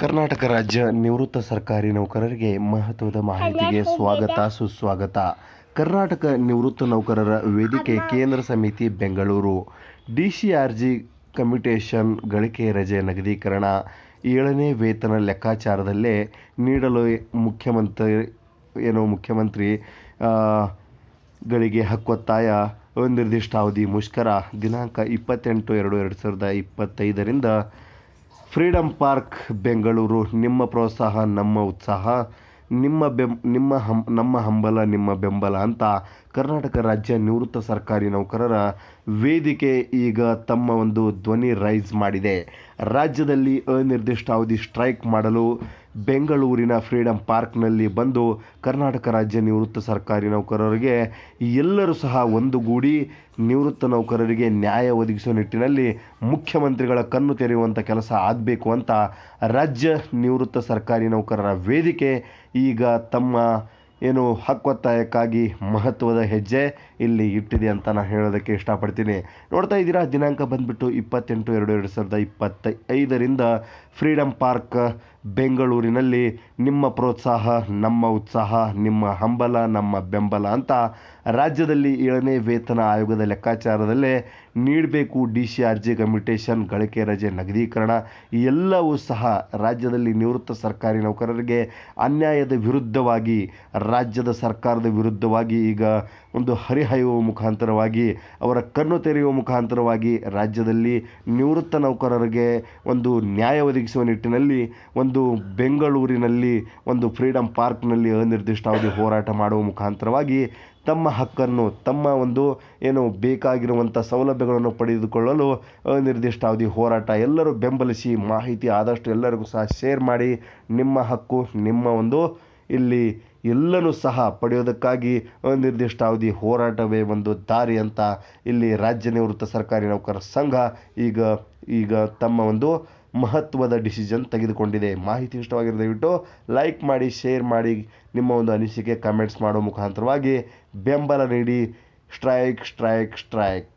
ಕರ್ನಾಟಕ ರಾಜ್ಯ ನಿವೃತ್ತ ಸರ್ಕಾರಿ ನೌಕರರಿಗೆ ಮಹತ್ವದ ಮಾಹಿತಿಗೆ ಸ್ವಾಗತ, ಸುಸ್ವಾಗತ. ಕರ್ನಾಟಕ ನಿವೃತ್ತ ನೌಕರರ ವೇದಿಕೆ ಕೇಂದ್ರ ಸಮಿತಿ, ಬೆಂಗಳೂರು. ಡಿಸಿಆರ್ಜಿ ಕಮಿಟೇಷನ್ ಗಳಿಕೆ ರಜೆ ನಗದೀಕರಣ. ಏಳನೇ ವೇತನ ಲೆಕ್ಕಾಚಾರದಲ್ಲೇ ನೀಡಲು ಮುಖ್ಯಮಂತ್ರಿ, ಏನು ಮುಖ್ಯಮಂತ್ರಿ ಗಳಿಗೆ ಹಕ್ಕೊತ್ತಾಯ. ಅನಿರ್ದಿಷ್ಟಾವಧಿ ಮುಷ್ಕರ ದಿನಾಂಕ ಇಪ್ಪತ್ತೆಂಟು ಎರಡು ಎರಡು ಸಾವಿರದ ಇಪ್ಪತ್ತೈದರಿಂದ ಫ್ರೀಡಂ ಪಾರ್ಕ್, ಬೆಂಗಳೂರು. ನಿಮ್ಮ ಪ್ರೋತ್ಸಾಹ, ನಮ್ಮ ಉತ್ಸಾಹ, ನಿಮ್ಮ ಬೆಂ, ನಿಮ್ಮ ಹಂ, ನಮ್ಮ ಹಂಬಲ, ನಿಮ್ಮ ಬೆಂಬಲ ಅಂತ ಕರ್ನಾಟಕ ರಾಜ್ಯ ನಿವೃತ್ತ ಸರ್ಕಾರಿ ನೌಕರರ ವೇದಿಕೆ ಈಗ ತಮ್ಮ ಒಂದು ಧ್ವನಿ ರೈಸ್ ಮಾಡಿದೆ. ರಾಜ್ಯದಲ್ಲಿ ಅನಿರ್ದಿಷ್ಟಾವಧಿ ಸ್ಟ್ರೈಕ್ ಮಾಡಲು ಬೆಂಗಳೂರಿನ ಫ್ರೀಡಂ ಪಾರ್ಕ್ನಲ್ಲಿ ಬಂದು ಕರ್ನಾಟಕ ರಾಜ್ಯ ನಿವೃತ್ತ ಸರ್ಕಾರಿ ನೌಕರರಿಗೆ ಎಲ್ಲರೂ ಸಹ ಒಂದುಗೂಡಿ ನಿವೃತ್ತ ನೌಕರರಿಗೆ ನ್ಯಾಯ ಒದಗಿಸುವ ನಿಟ್ಟಿನಲ್ಲಿ ಮುಖ್ಯಮಂತ್ರಿಗಳ ಕಣ್ಣು ತೆರೆಯುವಂಥ ಕೆಲಸ ಆಗಬೇಕು ಅಂತ ರಾಜ್ಯ ನಿವೃತ್ತ ಸರ್ಕಾರಿ ನೌಕರರ ವೇದಿಕೆ ಈಗ ತಮ್ಮ ಏನು ಹಕ್ಕೊತ್ತಾಯಕ್ಕಾಗಿ ಮಹತ್ವದ ಹೆಜ್ಜೆ ಇಲ್ಲಿ ಇಟ್ಟಿದೆ ಅಂತ ನಾನು ಹೇಳೋದಕ್ಕೆ ಇಷ್ಟಪಡ್ತೀನಿ. ನೋಡ್ತಾ ಇದ್ದೀರಾ, ದಿನಾಂಕ ಬಂದುಬಿಟ್ಟು ಇಪ್ಪತ್ತೆಂಟು ಎರಡು ಎರಡು ಸಾವಿರದ ಇಪ್ಪತ್ತ ಐದರಿಂದ ಫ್ರೀಡಂ ಪಾರ್ಕ್ ಬೆಂಗಳೂರಿನಲ್ಲಿ ನಿಮ್ಮ ಪ್ರೋತ್ಸಾಹ, ನಮ್ಮ ಉತ್ಸಾಹ, ನಿಮ್ಮ ಹಂಬಲ, ನಮ್ಮ ಬೆಂಬಲ ಅಂತ ರಾಜ್ಯದಲ್ಲಿ ಏಳನೇ ವೇತನ ಆಯೋಗದ ಲೆಕ್ಕಾಚಾರದಲ್ಲೇ ನೀಡಬೇಕು D C R G commutation, ಗಳಿಕೆ ರಜೆ, ನಗದೀಕರಣ ಎಲ್ಲವೂ ಸಹ ರಾಜ್ಯದಲ್ಲಿ ನಿವೃತ್ತ ಸರ್ಕಾರಿ ನೌಕರರಿಗೆ ಅನ್ಯಾಯದ ವಿರುದ್ಧವಾಗಿ, ರಾಜ್ಯದ ಸರ್ಕಾರದ ವಿರುದ್ಧವಾಗಿ ಈಗ ಒಂದು ಹರಿಹಾಯುವ ಮುಖಾಂತರವಾಗಿ, ಅವರ ಕಣ್ಣು ತೆರೆಯುವ ಮುಖಾಂತರವಾಗಿ ರಾಜ್ಯದಲ್ಲಿ ನಿವೃತ್ತ ನೌಕರರಿಗೆ ಒಂದು ನ್ಯಾಯ ಒದಗಿಸುವ ನಿಟ್ಟಿನಲ್ಲಿ, ಒಂದು ಬೆಂಗಳೂರಿನಲ್ಲಿ, ಒಂದು ಫ್ರೀಡಂ ಪಾರ್ಕ್ನಲ್ಲಿ ಅನಿರ್ದಿಷ್ಟಾವಧಿ ಹೋರಾಟ ಮಾಡುವ ಮುಖಾಂತರವಾಗಿ ತಮ್ಮ ಹಕ್ಕನ್ನು, ತಮ್ಮ ಒಂದು ಏನು ಬೇಕಾಗಿರುವಂಥ ಸೌಲಭ್ಯಗಳನ್ನು ಪಡೆದುಕೊಳ್ಳಲು ಅನಿರ್ದಿಷ್ಟಾವಧಿ ಹೋರಾಟ ಎಲ್ಲರೂ ಬೆಂಬಲಿಸಿ, ಮಾಹಿತಿ ಆದಷ್ಟು ಎಲ್ಲರಿಗೂ ಸಹ ಶೇರ್ ಮಾಡಿ, ನಿಮ್ಮ ಹಕ್ಕು, ನಿಮ್ಮ ಒಂದು ಇಲ್ಲಿ ಎಲ್ಲನೂ ಸಹ ಪಡೆಯೋದಕ್ಕಾಗಿ ಅನಿರ್ದಿಷ್ಟಾವಧಿ ಹೋರಾಟವೇ ಒಂದು ದಾರಿ ಅಂತ ಇಲ್ಲಿ ರಾಜ್ಯ ನಿವೃತ್ತ ಸರ್ಕಾರಿ ನೌಕರರ ಸಂಘ ಈಗ ಈಗ ತಮ್ಮ ಒಂದು ಮಹತ್ವದ ಡಿಸಿಷನ್ ತೆಗೆದುಕೊಂಡಿದೆ. ಮಾಹಿತಿ ಇಷ್ಟವಾಗಿರೋ ದಯವಿಟ್ಟು ಲೈಕ್ ಮಾಡಿ, ಶೇರ್ ಮಾಡಿ, ನಿಮ್ಮ ಒಂದು ಅನಿಸಿಕೆ, ಕಮೆಂಟ್ಸ್ ಮಾಡೋ ಮುಖಾಂತರವಾಗಿ ಬೆಂಬಲ ನೀಡಿ. Strike strike strike.